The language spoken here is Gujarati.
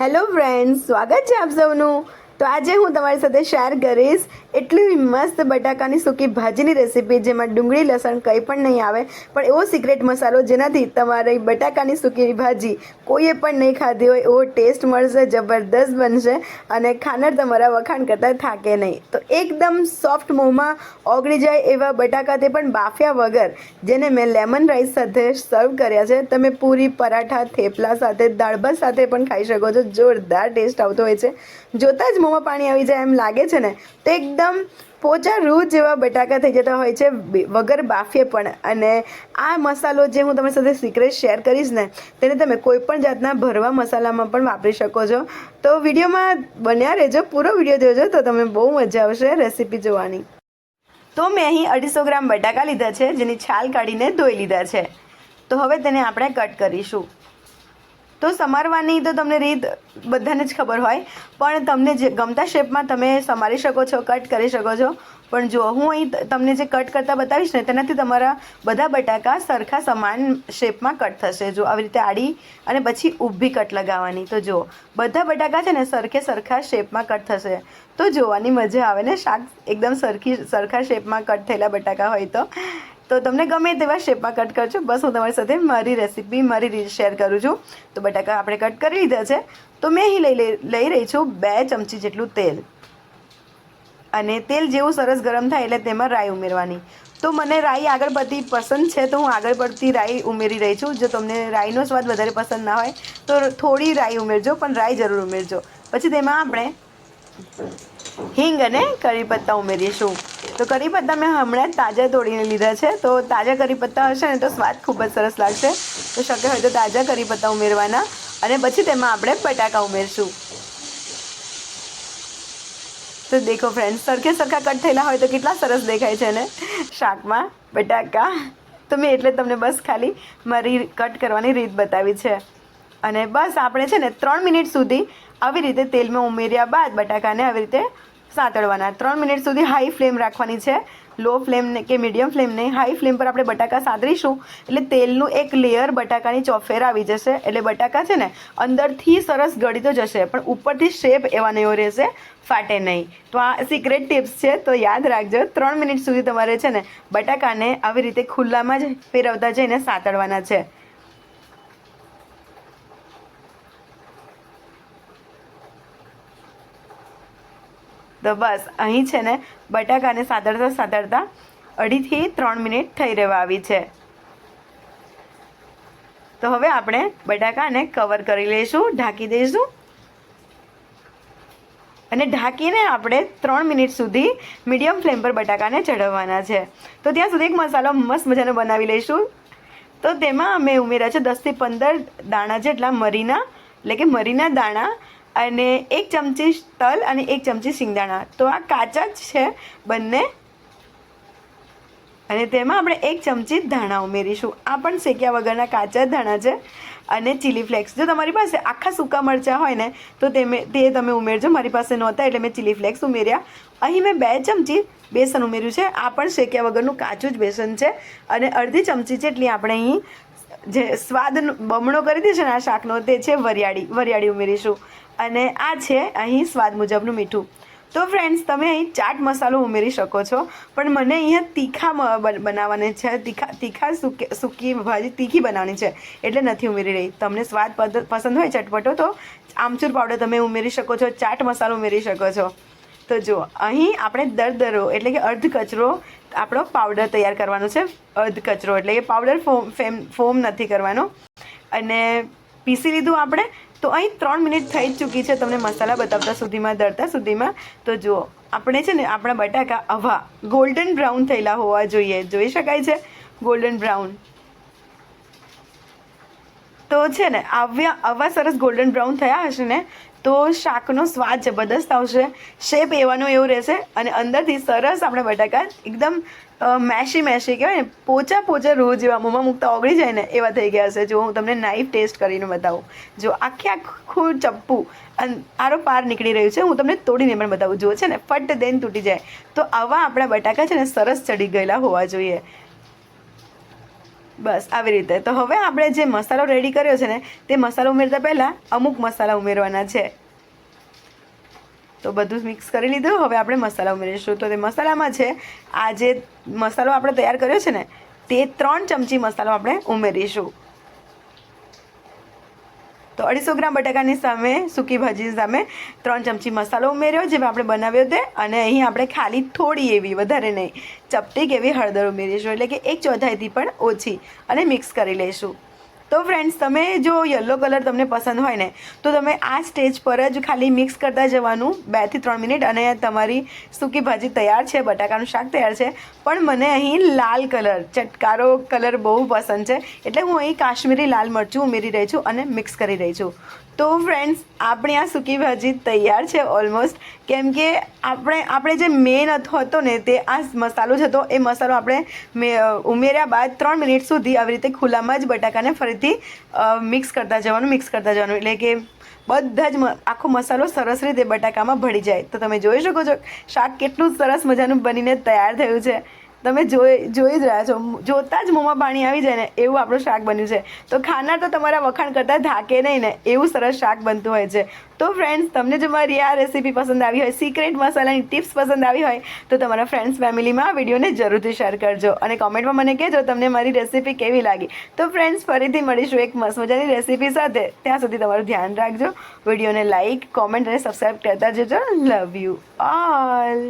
હેલો ફ્રેન્ડ્સ સ્વાગત છે આપ સૌનું. તો આજે હું તમારી સાથે શેર કરીશ એટલી મસ્ત બટાકાની સૂકી ભાજીની રેસીપી જેમાં ડુંગળી, લસણ કંઈ પણ નહીં આવે, પણ એવો સિક્રેટ મસાલો જેનાથી તમારી બટાકાની સૂકી ભાજી કોઈએ પણ નહીં ખાધી હોય, એવો ટેસ્ટ મળશે, જબરદસ્ત બનશે અને ખાનાર તમારા વખાણ કરતાં થાકે નહીં. તો એકદમ સોફ્ટ મોંમાં ઓગળી જાય એવા બટાકા તે પણ બાફ્યા વગર, જેને મેં લેમન રાઈસ સાથે સર્વ કર્યા છે, તમે પૂરી પરાઠા, થેપલા સાથે, દાળભાત સાથે પણ ખાઈ શકો છો. જોરદાર ટેસ્ટ આવતો હોય છે. જોતાં જ મોંમાં પાણી આવી જાય એમ લાગે છે ને, તો એકદમ પોચા રૂ જેવા બટાકા થઈ જતા હોય છે વગર બાફીએ પણ. અને આ મસાલો જે હું તમારી સાથે સિક્રેટ શેર કરીશ ને, તેને તમે કોઈપણ જાતના ભરવા મસાલામાં પણ વાપરી શકો છો. તો વિડીયોમાં બન્યા રહેજો, પૂરો વીડિયો જોજો, તો તમે બહુ મજા આવશે રેસીપી જોવાની. તો મેં અહીં અઢીસો ગ્રામ બટાકા લીધા છે, જેની છાલ કાઢીને ધોઈ લીધા છે. તો હવે તેને આપણે કટ કરીશું. તો સમારવાની તો તમને રીત બધાને જ ખબર હોય, પણ તમને જે ગમતા શેપમાં તમે સમારી શકો છો, કટ કરી શકો છો. પણ જો હું અહીં તમને જે કટ કરતાં બતાવીશ ને, તેનાથી તમારા બધા બટાકા સરખા સમાન શેપમાં કટ થશે. જો આવી રીતે આડી અને પછી ઊભી કટ લગાવવાની. તો જો, બધા બટાકા છે ને સરખે સરખા શેપમાં કટ થશે. તો જોવાની મજા આવે ને શાક? એકદમ સરખી, સરખા શેપમાં કટ થયેલા બટાકા હોય તો. તો તમને ગમે તેવા શેપમાં કટ કરજો. બસ હું તમારી સાથે મારી રેસીપી મારી રીત શેર કરું છું. તો બટાકા આપણે કટ કરી લીધા છે. તો મેં અહીં લઈ લઈ- રહી છું બે ચમચી જેટલું તેલ. અને તેલ જેવું સરસ ગરમ થાય એટલે તેમાં રાઈ ઉમેરવાની. તો મને રાઈ આગળ પડતી પસંદ છે, તો હું આગળ પડતી રાઈ ઉમેરી રહી છું. જો તમને રાઈનો સ્વાદ વધારે પસંદ ના હોય, તો થોડી રાઈ ઉમેરજો, પણ રાઈ જરૂર ઉમેરજો. પછી તેમાં આપણે હિંગ અને કરી પત્તા ઉમેરીશું તો કરી પત્તા મેં હમણાં જ તાજા તોડીને લીધા છે. તો તાજા કરી પત્તા હશે ને તો સ્વાદ ખૂબ જ સરસ લાગશે. તો શક્ય હોય તો તાજા કરી પત્તા ઉમેરવાના. અને પછી તેમાં આપણે બટાકા ઉમેરશું. તો દેખો ફ્રેન્ડ્સ સરખે સરખા કટ થયેલા હોય તો કેટલા સરસ દેખાય છે ને? શાકમાં બટાકા. તો મેં એટલે તમને બસ ખાલી મારી કટ કરવાની રીત બતાવી છે. અને બસ આપણે છે ને ત્રણ મિનિટ સુધી આવી રીતે તેલમાં ઉમેર્યા બાદ બટાકાને આવી રીતે સાંતળવાના ત્રણ મિનિટ સુધી હાઈ ફ્લેમ રાખવાની છે. લો ફ્લેમ કે મીડિયમ ફ્લેમ નહીં. હાઈ ફ્લેમ પર આપણે બટાકા સાંતરીશું એટલે તેલનું એક લેયર બટાકાની ચોફેર આવી જશે. એટલે બટાકા છે ને, અંદરથી સરસ ગળી તો જશે, પણ ઉપરથી શેપ એવા એવો રહેશે, ફાટે નહીં. તો આ સિક્રેટ ટિપ્સ છે, તો યાદ રાખજો. ત્રણ મિનિટ સુધી તમારે છે ને, બટાકાને આવી રીતે ખુલ્લામાં જ ફેરવતા જઈને સાંતળવાના છે. તો બસ, અહીં છે ને બટાકાને સાતડતા સાતડતા અઢીથી ત્રણ મિનિટ થઈ રહેવા આવી છે. તો હવે આપણે બટાકાને કવર કરી લઈશું, ઢાંકી દઈશું. અને ઢાંકીને આપણે ત્રણ મિનિટ સુધી મીડિયમ ફ્લેમ પર બટાકાને ચઢાવવાના છે. તો ત્યાં સુધી એક મસાલો મસ્ત મજાનો બનાવી લઈશું. તો તેમાં અમે ઉમેર્યા છે દસથી પંદર દાણા જેટલા મરીના, એટલે કે મરીના દાણા અને એક ચમચી તલ અને એક ચમચી સિંગદાણા. તો આ કાચા જ છે બંને. અને તેમાં આપણે એક ચમચી ધાણા ઉમેરીશું. આ પણ શેક્યા વગરના કાચા ધાણા છે. અને ચીલી ફ્લેક્સ જો તમારી પાસે આખા સૂકા મરચાં હોય ને, તો તે તે તમે ઉમેરજો. મારી પાસે નહોતા એટલે મેં ચીલી ફ્લેક્સ ઉમેર્યા. અહીં મેં બે ચમચી બેસન ઉમેર્યું છે. આ પણ શેક્યા વગરનું કાચું જ બેસન છે. અને અડધી ચમચી જેટલી આપણે અહીં જે સ્વાદ બમણો કરી દે છે ને આ શાકનો, તે છે વરિયાળી. વરિયાળી ઉમેરીશું. અને આ છે અહીં સ્વાદ મુજબનું મીઠું. તો ફ્રેન્ડ્સ તમે અહીં ચાટ મસાલો ઉમેરી શકો છો, પણ મને અહીંયા તીખા બનાવવાની છે. તીખા તીખા સૂકી ભાજી તીખી બનાવવાની છે, એટલે નથી ઉમેરી રહી. તમને સ્વાદ પસંદ હોય ચટપટો, તો આમચૂર પાવડર તમે ઉમેરી શકો છો, ચાટ મસાલો ઉમેરી શકો છો. તો જુઓ, અહીં આપણે દરદરો, એટલે કે અર્ધ કચરો આપણો પાવડર તૈયાર કરવાનો છે અર્ધ કચરો. એટલે એ પાવડર ફોમ ફેમ ફોમ નથી કરવાનો. અને પીસી લીધું આપણે, તો અહીં ત્રણ મિનિટ થઈ જ ચૂકી છે. તમને મસાલા બતાવતા સુધીમાં દરતા સુધીમાં. તો જુઓ, આપણે છે ને, આપણા બટાકા આવા ગોલ્ડન બ્રાઉન થયેલા હોવા જોઈએ. જોઈ શકાય છે? ગોલ્ડન બ્રાઉન તો છે ને, આવ્યા આવા સરસ ગોલ્ડન બ્રાઉન થયા હશે ને તો શાકનો સ્વાદ જબરદસ્ત આવશે. શેપ એવાનો એવું રહેશે અને અંદરથી સરસ આપણે બટાકા એકદમ મેશી મેશી કહેવાય ને, પોચા પોચા રોજ જેવા, મોંમાં મૂકતા ઓગળી જાય ને એવા થઈ ગયા હશે. જો હું તમને નાઈફ ટેસ્ટ કરીને બતાવું. જો આખે આખું ચપ્પુ અને આરો પાર નીકળી રહ્યું છે, હું તમને તોડીને પણ બતાવું. જો છે ને, ફટ દેન તૂટી જાય. તો આવા આપણા બટાકા છે ને સરસ ચડી ગયેલા હોવા જોઈએ. બસ, આવી રીતે. તો હવે આપણે જે મસાલો રેડી કર્યો છે ને, તે મસાલો ઉમેરતા પહેલાં અમુક મસાલા ઉમેરવાના છે. તો બધું મિક્સ કરી લીધું. હવે આપણે મસાલા ઉમેરીશું. તો તે મસાલામાં છે, આ જે મસાલો આપણે તૈયાર કર્યો છે ને, તે ત્રણ ચમચી મસાલો આપણે ઉમેરીશું. તો અઢીસો ગ્રામ બટાકાની સામે સૂકી ભાજી સામે ત્રણ ચમચી મસાલો ઉમેર્યો જે આપણે બનાવ્યો તે. અને અહીં આપણે ખાલી થોડી એવી, વધારે નહીં ચપટીક એવી હળદર ઉમેરીશું, એટલે કે એક ચોથાઈથી પણ ઓછી. અને મિક્સ કરી લઈશું. તો ફ્રેન્ડ્સ તમે જો યલો કલર તમને પસંદ હોય ને, તો તમે આ સ્ટેજ પર જ ખાલી મિક્સ કરતા જવાનું બેથી ત્રણ મિનિટ, અને તમારી સૂકી ભાજી તૈયાર છે, બટાકાનું શાક તૈયાર છે, પણ મને અહીં લાલ કલર ચટકારો કલર બહુ પસંદ છે, એટલે હું અહીં કાશ્મીરી લાલ મરચું ઉમેરી રહી છું અને મિક્સ કરી રહી છું. તો ફ્રેન્ડ્સ આપણી આ સૂકી ભાજી તૈયાર છે ઓલમોસ્ટ કેમ કે આપણે આપણે જે મેન હતો ને તે આ મસાલો જ હતો. એ મસાલો આપણે મે ઉમેર્યા બાદ ત્રણ મિનિટ સુધી આવી રીતે ખુલ્લામાં જ બટાકાને ફરીથી મિક્સ કરતા જવાનું મિક્સ કરતા જવાનું. એટલે કે બધા જ આખો મસાલો સરસ રીતે બટાકામાં ભળી જાય. તો તમે જોઈ શકો છો, શાક કેટલું સરસ મજાનું બનીને તૈયાર થયું છે. તમે જોઈ જોઈ જ રહ્યા છો. જોતાં જ મોંમાં પાણી આવી જાય ને એવું આપણું શાક બન્યું છે. તો ખાનાર તો તમારા વખાણ કરતાં ધાકે નહીં ને એવું સરસ શાક બનતું હોય છે. તો ફ્રેન્ડ્સ તમને જો મારી આ રેસીપી પસંદ આવી હોય સિક્રેટ મસાલાની ટિપ્સ પસંદ આવી હોય, તો તમારા ફ્રેન્ડ્સ ફેમિલીમાં વિડીયોને જરૂરથી શેર કરજો અને કોમેન્ટમાં મને કહેજો તમને મારી રેસીપી કેવી લાગી. તો ફ્રેન્ડ્સ ફરીથી મળીશું એક મસ્ત મજાની રેસીપી સાથે. ત્યાં સુધી તમારું ધ્યાન રાખજો. વિડીયોને લાઇક કોમેન્ટ અને સબસ્ક્રાઈબ કરતા જજો. Love you all